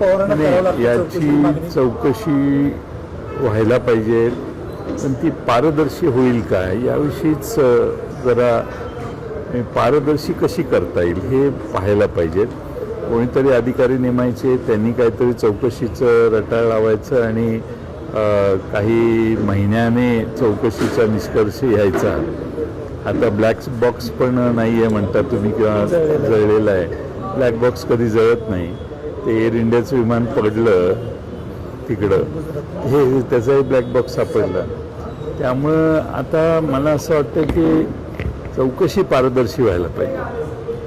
पवारांना. याची चौकशी व्हायला पाहिजे. पण ती पारदर्शी होईल का याविषयीच जरा पारदर्शी कशी करता येईल हे पाहायला पाहिजेत कोणीतरी अधिकारी नेमायचे त्यांनी काहीतरी चौकशीचं रटाळ लावायचं आणि काही महिन्याने चौकशीचा निष्कर्ष यायचा. आता ब्लॅक बॉक्स पण नाही आहे म्हणता तुम्ही किंवा. जळलेला आहे. ब्लॅक बॉक्स कधी जळत नाही. ते एअर इंडियाचं विमान पडलं तिकडं. हे त्याचाही ब्लॅक बॉक्स सापडला. त्यामुळं आता मला असं वाटतं की चौकशी पारदर्शी व्हायला पाहिजे.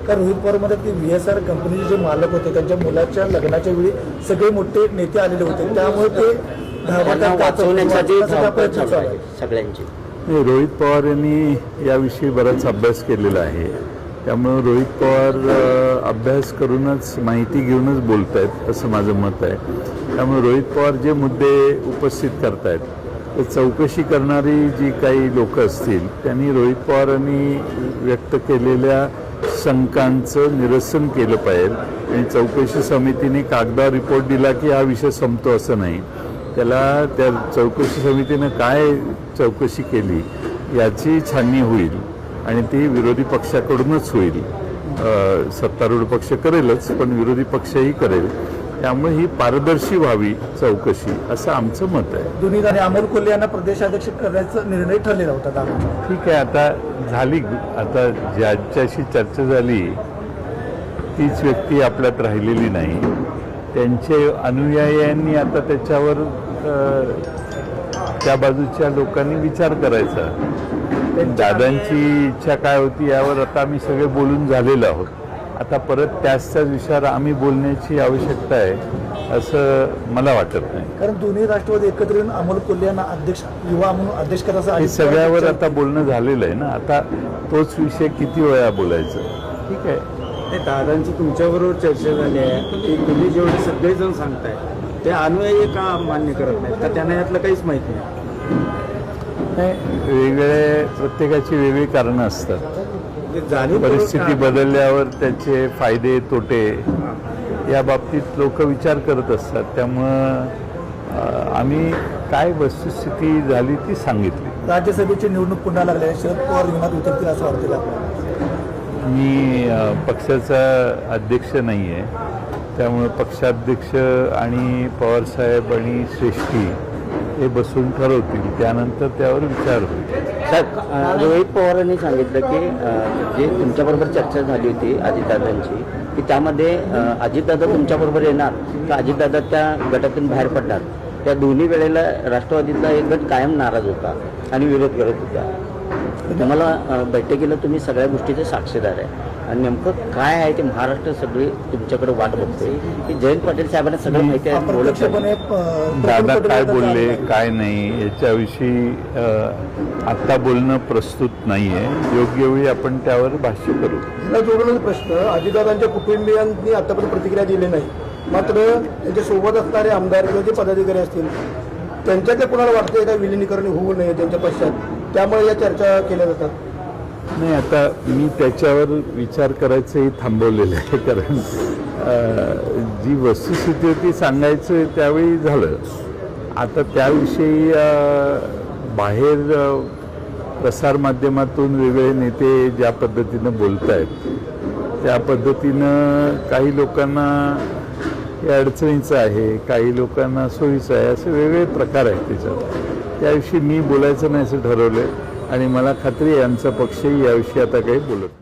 कारण रोहित पवार म्हणतात की व्ही एस आर कंपनीचे जे मालक होते त्यांच्या मुलाच्या लग्नाच्या वेळी सगळे मोठे नेते आलेले होते. त्यामुळे ते वाचवण्यासाठी प्रयत्न चालू आहे. सगळ्यांची. रोहित पवार यांनी याविषयी बराच अभ्यास केलेला आहे. त्यामुळं रोहित पवार अभ्यास करूनच माहिती घेऊनच बोलत आहेत असं माझं मत आहे. त्यामुळे रोहित पवार जे मुद्दे उपस्थित करतायत ते चौकशी करणारी जी काही लोक असतील त्यांनी रोहित पवारांनी व्यक्त केलेल्या शंकांचं निरसन केलं पाहिजे. आणि चौकशी समितीने कागदा रिपोर्ट दिला की हा विषय संपतो असं नाही. त्याला त्या चौकशी समितीनं काय चौकशी केली याची छाननी होईल. आणि ती विरोधी पक्षाकडूनच होईल. सत्तारूढ पक्ष करेलच पण विरोधी पक्षही करेल. त्यामुळे ही पारदर्शी व्हावी चौकशी असं आमचं मत आहे. दोन्ही आणि अमोल कोल्हे यांना प्रदेशाध्यक्ष करण्याचा निर्णय ठरलेला होता ठीक आहे आता झाली आता ज्याच्याशी चर्चा झाली तीच व्यक्ती आपल्यात राहिलेली नाही. त्यांचे अनुयायांनी आता त्याच्यावर त्या बाजूच्या लोकांनी विचार करायचा. दादांची इच्छा काय होती यावर आता आम्ही सगळे बोलून झालेलो आहोत. आता परत त्याच त्याच विषयावर आम्ही बोलण्याची आवश्यकता आहे असं मला वाटत नाही. कारण दोन्ही राष्ट्रवादी एकत्र येऊन अमोल कोल्हे यांना अध्यक्ष युवा म्हणून अध्यक्ष करायचं हे सगळ्यावर आता बोलणं झालेलं आहे ना. आता तोच विषय किती वेळा बोलायचं? ठीक आहे. ते दादांची तुमच्याबरोबर चर्चा झाली आहे. की तुम्ही जेवढे सगळेजण सांगताय ते अनुयायी का मान्य करत नाहीत? का त्यांना यातलं काहीच माहीत नाही? नाही वेगळे प्रत्येकाची वेगळी कारणं असतात. जाणीवपूर्वक परिस्थिती बदलल्यावर त्याचे फायदे तोटे या बाबतीत लोक विचार करत असतात. त्यामुळं आम्ही काय वस्तुस्थिती झाली ती सांगितली. राज्यसभेची निवडणूक पुन्हा लागली आहे. शरद पवार विमानात उतरतील असं वाटतं मी पक्षाचा अध्यक्ष नाही आहे त्यामुळे पक्षाध्यक्ष आणि पवारसाहेब आणि श्रेष्ठी हे बसून ठरवतील. त्यानंतर त्यावर विचार होईल. साहेब रोहित पवारांनी सांगितलं की जे तुमच्याबरोबर चर्चा झाली होती अजितदादांची की त्यामध्ये अजितदादा तुमच्याबरोबर येणार तर अजितदादा त्या गटातून बाहेर पडणार? त्या दोन्ही वेळेला राष्ट्रवादीतला एक गट कायम नाराज होता आणि विरोध करत होता. तुम्हाला बैठकीला तुम्ही सगळ्या गोष्टीचे साक्षीदार आहे. आणि नेमकं काय आहे ते महाराष्ट्र सगळे तुमच्याकडे वाट बघतोय की जयंत पाटील साहेबांना सगळं माहिती आहे दादा काय बोलले काय नाही याच्याविषयी आत्ता बोलणं प्रस्तुत नाही आहे योग्य वेळी आपण त्यावर भाष्य करू. याला जोडूनच प्रश्न अजितदादांच्या कुटुंबियांनी आतापर्यंत प्रतिक्रिया दिली नाही. मात्र त्यांच्यासोबत असणारे आमदार किंवा जे पदाधिकारी असतील त्यांच्यातल्या कुणाला वाटतंय का विलिनीकरण होऊ नये त्यांच्या पश्चात? त्यामुळे या चर्चा केल्या जातात. नाही आता मी त्याच्यावर विचार करायचंही थांबवलेलं आहे कारण जी वस्तुस्थिती होती सांगायचं त्यावेळी झालं. आता त्याविषयी बाहेर प्रसारमाध्यमातून वेगळे नेते ज्या पद्धतीनं बोलत आहेत त्या पद्धतीनं काही लोकांना हे अडचणीचं आहे काही लोकांना सोयीचं आहे असे वेगळे प्रकार आहेत त्याच्यात. त्याविषयी मी बोलायचं नाही असं ठरवलं आणि मला खात्री आहे आमचा पक्षही याविषयी आता काही बोलत